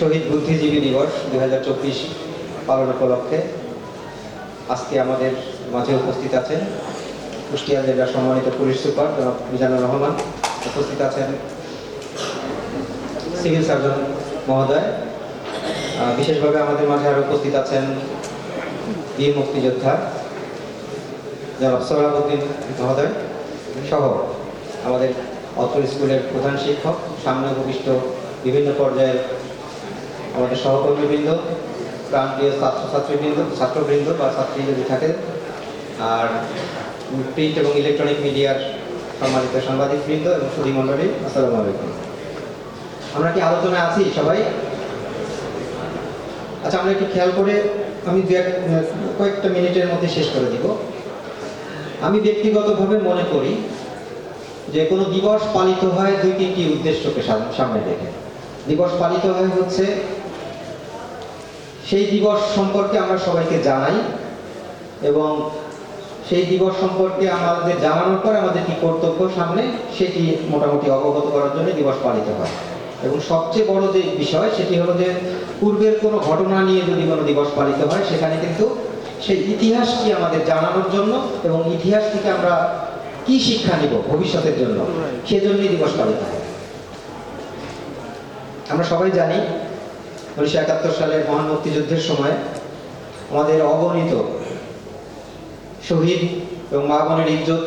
শহীদ বুদ্ধিজীবী দিবস দু হাজার চব্বিশ পালন উপলক্ষে আজকে আমাদের মাঝে উপস্থিত আছেন কুষ্টিয়া জেলার সম্মানিত পুলিশ সুপার জনাব মিজানুর রহমান, উপস্থিত আছেন সিভিল সার্জন মহোদয় বিশেষভাবে আমাদের মাঝে আরও উপস্থিত আছেন বীর মুক্তিযোদ্ধা জনাব সোহরাবুদ্দিন মহোদয় সহ আমাদের অত্র স্কুলের প্রধান শিক্ষক, সামনে বিভিন্ন পর্যায়ের আমাদের সহকর্মীবৃন্দ প্রান্তীয় ছাত্রছাত্রীবৃন্দ, ছাত্রবৃন্দ বা ছাত্রী যদি থাকে, আর প্রিন্ট এবং ইলেকট্রনিক মিডিয়ার সম্মানিত সাংবাদিকবৃন্দ এবং সুধী মণ্ডলী, আসসালামু আলাইকুম। আমরা কি আলোচনায় আছি সবাই? আচ্ছা আমরা একটু খেয়াল করে আমি দু এক কয়েকটা মিনিটের মধ্যে শেষ করে দিব। আমি ব্যক্তিগতভাবে মনে করি যে কোনো দিবস পালিত হয় দুই তিনটি উদ্দেশ্যকে সামনে রেখে। দিবস পালিত হয় হচ্ছে সেই দিবস সম্পর্কে আমরা সবাইকে জানাই এবং সেই দিবস সম্পর্কে আমাদের জানানোর পর আমাদের কি কর্তব্য সামনে সেটি মোটামুটি অবগত করার জন্য দিবস পালিত হয়। এবং সবচেয়ে বড় যে বিষয় সেটি হলো যে পূর্বের কোনো ঘটনা নিয়ে যদি কোনো দিবস পালিত হয়, সেখানে কিন্তু সেই ইতিহাসটি আমাদের জানানোর জন্য এবং ইতিহাস থেকে আমরা কি শিক্ষা নিব ভবিষ্যতের জন্য, সেজন্যই দিবস পালিত হয়। আমরা সবাই জানি উনিশশো একাত্তর সালের মহান মুক্তিযুদ্ধের সময় আমাদের অগণিত শহীদ এবং মা বোনের ইজ্জত,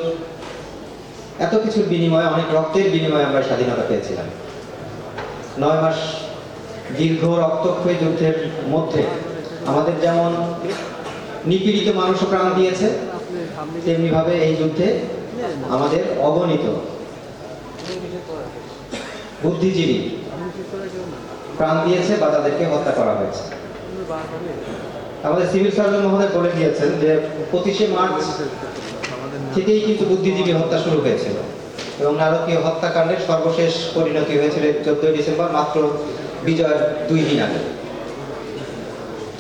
এত কিছুর বিনিময়ে, অনেক রক্তের বিনিময়ে আমরা স্বাধীনতা পেয়েছিলাম। নয় মাস দীর্ঘ রক্তক্ষয়ী যুদ্ধের মধ্যে আমাদের যেমন নিপীড়িত মানুষ প্রাণ দিয়েছে, তেমনিভাবে এই যুদ্ধে আমাদের অগণিত বুদ্ধিজীবী প্রাণ দিয়েছে বা তাদেরকে হত্যা করা হয়েছে। আমাদের সিভিল সার্জন মহোদয় বলে দিয়েছেন যে পঁচিশে মার্চ থেকেই কিন্তু বুদ্ধিজীবী হত্যা শুরু হয়েছিল এবং নারকীয় হত্যাকাণ্ডের সর্বশেষ পরিণতি হয়েছিল চোদ্দই ডিসেম্বর, মাত্র বিজয়ের দুই দিন আগে।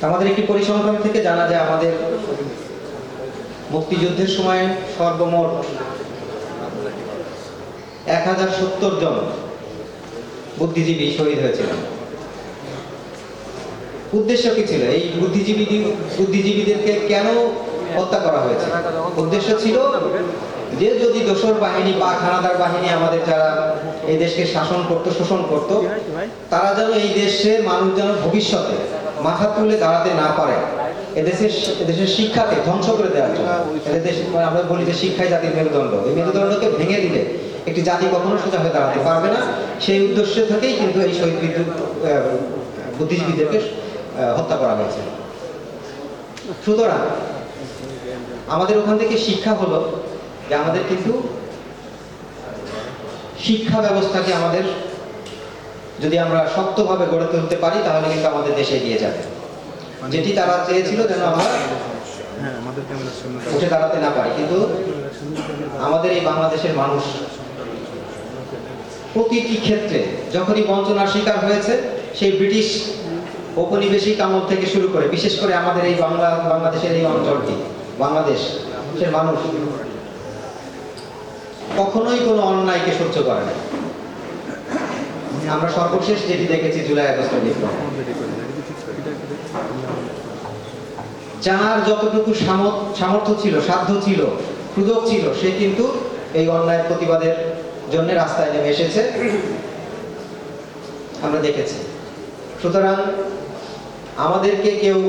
আমাদের একটি পরিসংখ্যান থেকে জানা যায়, আমাদের মুক্তিযুদ্ধের সময় সর্বমোট এক হাজার সত্তর জন বুদ্ধিজীবী শহীদ হয়েছিলেন। উদ্দেশ্য কি ছিল? এই বুদ্ধিজীবী বুদ্ধিজীবীদেরকে কেন হত্যা করা হয়েছে? উদ্দেশ্য ছিল যে যদি দোসর বাহিনী বা খানাদার বাহিনী আমাদের যারা এই দেশকে শাসন করতো, শোষণ করত, তারা যেন এই দেশের মানুষ যেন ভবিষ্যতে মাথা তুলে দাঁড়াতে না পারে। এদেশের এদেশের শিক্ষাকে ধ্বংস করে দেওয়ার জন্য। এদেশ মানে আমরা বলি যে শিক্ষাই জাতির মেরুদণ্ড। এই মেরুদণ্ডকে ভেঙে দিলে একটি জাতি কখনো সোজা হয়ে দাঁড়াতে পারবে না। সেই উদ্দেশ্য থেকেই কিন্তু এই শহীদ বিদ্যুৎ বুদ্ধিজীবীদেরকে হত্যা করা হয়েছে। সুতরাং আমাদের ওখান থেকে শিক্ষা হলো যে আমাদের কিন্তু শিক্ষা ব্যবস্থাকে আমাদের যদি আমরা শক্তভাবে গড়ে তুলতে পারি তাহলে কিন্তু আমাদের দেশে এগিয়ে যাবে। যেটি তারা চেয়েছিল যেন আমরা উঠে দাঁড়াতে না পারি। কিন্তু আমাদের এই বাংলাদেশের মানুষ প্রতিটি ক্ষেত্রে যখনই বঞ্চনার শিকার হয়েছে সেই ব্রিটিশ ঔপনিবেশিক আমল থেকে শুরু করে, বিশেষ করে আমাদের এই বাংলা, বাংলাদেশের এই অঞ্চলটি, বাংলাদেশ মানুষ, কখনোই কোনো অন্যায়কে সহ্য করে না। আমরা সর্বশেষ যেটি দেখেছি জুলাই বিপ্লব যার যতটুকু সামর্থ- সামর্থ্য ছিল, সাধ্য ছিল, সুযোগ ছিল, সে কিন্তু এই অন্যায়ের প্রতিবাদের জন্য রাস্তায় নেমে এসেছে। আমরা দেখেছি। সুতরাং আমাদেরকে কেউ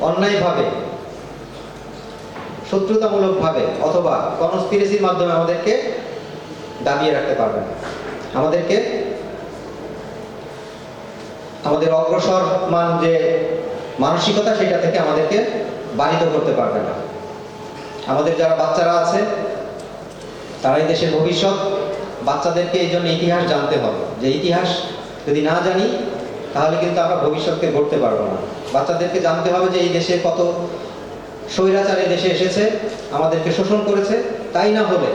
অন্যায়ভাবে, শত্রুতামূলকভাবে অথবা কনস্পিরেসির মাধ্যমে আমাদেরকে দাবিয়ে রাখতে পারবে না। আমাদেরকে আমাদের অগ্রসর মান যে মানসিকতা, সেটা থেকে আমাদেরকে বাধিত করতে পারবে না। আমাদের যারা বাচ্চারা আছে, তারাই দেশের ভবিষ্যৎ। বাচ্চাদেরকে এই জন্য ইতিহাস জানতে হবে যে ইতিহাস যদি না জানি, তাহলে কিন্তু আমরা ভবিষ্যৎকে গড়তে পারব না। বাচ্চাদেরকে জানতে হবে যে এই দেশে কত স্বৈরাচার দেশে এসেছে, আমাদেরকে শোষণ করেছে। তাই না হলে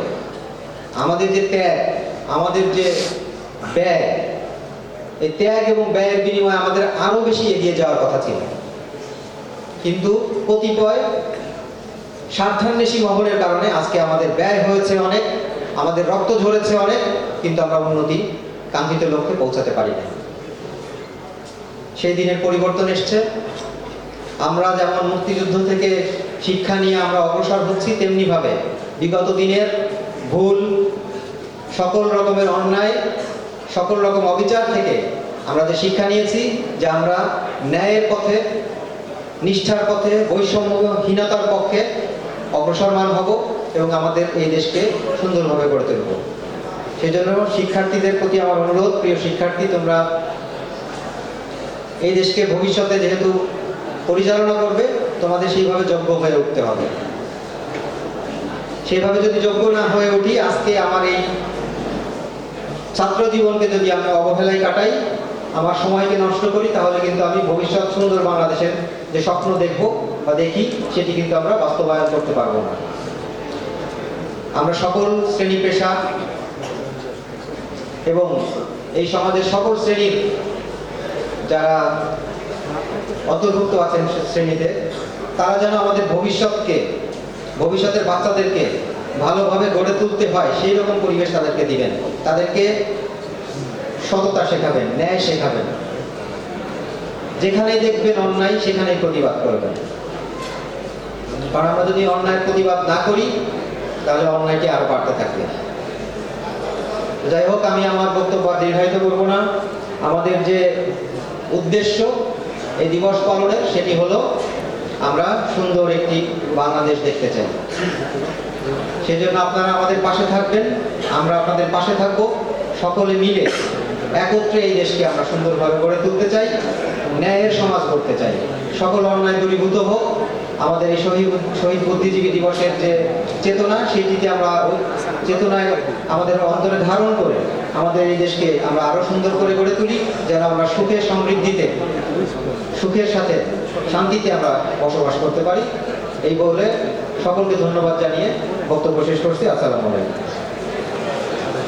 আমাদের যে ত্যাগ, আমাদের যে ব্যয়, এই ত্যাগ এবং ব্যয়ের বিনিময়ে আমাদের আরও বেশি এগিয়ে যাওয়ার কথা ছিল। কিন্তু কতিপয় স্বার্থান্বেষী মহলের কারণে আজকে আমাদের ব্যয় হয়েছে অনেক, আমাদের রক্ত ঝরেছে অনেক, কিন্তু আমরা উন্নতি কাঙ্ক্ষিত লক্ষ্যে পৌঁছাতে পারি না সেই দিনের পরিবর্তন এসছে। আমরা যেমন মুক্তিযুদ্ধ থেকে শিক্ষা নিয়ে আমরা অগ্রসর হচ্ছি, তেমনিভাবে বিগত দিনের ভুল, সকল রকমের অন্যায়, সকল রকম অবিচার থেকে আমরা যে শিক্ষা নিয়েছি, যে আমরা ন্যায়ের পথে, নিষ্ঠার পথে, বৈষম্যহীনতার পক্ষে অগ্রসরমান হব এবং আমাদের এই দেশকে সুন্দরভাবে গড়ে তুলব। সেই জন্য শিক্ষার্থীদের প্রতি আমার অনুরোধ, প্রিয় শিক্ষার্থী, তোমরা এই দেশকে ভবিষ্যতে যেহেতু পরিচালনা করবে, তোমাদের সেইভাবে যোগ্য হয়ে উঠতে হবে। সেইভাবে যদি যোগ্য না হয়ে উঠি, আজকে আমার এই ছাত্র জীবনকে যদি আমি অবহেলায় কাটাই, আমার সময়কে নষ্ট করি, তাহলে কিন্তু আমি ভবিষ্যৎ সুন্দর বাংলাদেশের যে স্বপ্ন দেখব বা দেখি, সেটি কিন্তু আমরা বাস্তবায়ন করতে পারব না। আমরা সকল শ্রেণি পেশা এবং এই সমাজের সকল শ্রেণির যারা অন্তর্ভুক্ত আছেন শ্রেণীতে, তারা যেন আমাদের ভবিষ্যৎকে, ভবিষ্যতের বাচ্চাদেরকে ভালোভাবে গড়ে তুলতে হয়, সেই রকম পরিবেশ তাদেরকে দিবেন। তাদেরকে সততা শেখাবেন, ন্যায় শেখাবেন। যেখানেই দেখবেন অন্যায়, সেখানেই প্রতিবাদ করবেন। কারণ আমরা যদি অন্যায়ের প্রতিবাদ না করি, তাহলে অন্যায়টি আরও বাড়তে থাকবে। যাই হোক, আমি আমার বক্তব্য দীর্ঘায়িত করব না। আমাদের যে উদ্দেশ্য এই দিবস পালনের, সেটি হলো আমরা সুন্দর একটি বাংলাদেশ দেখতে চাই। সেজন্য আপনারা আমাদের পাশে থাকবেন, আমরা আপনাদের পাশে থাকব। সকলে মিলে একত্রে এই দেশকে আমরা সুন্দরভাবে গড়ে তুলতে চাই ন্যায়ের সমাজ করতে চাই। সকল অন্যায় দূরীভূত হোক আমাদের এই শহীদ শহীদ বুদ্ধিজীবী দিবসের যে চেতনা সেইটিকে আমরা চেতনায় আমাদের অন্তরে ধারণ করে আমাদের এই দেশকে আমরা আরও সুন্দর করে গড়ে তুলি, যেন আমরা সুখে সমৃদ্ধিতে, সুখের সাথে শান্তিতে আমরা বসবাস করতে পারি। এই বলে সকলকে ধন্যবাদ জানিয়ে বক্তব্য শেষ করছি। আসসালামু আলাইকুম।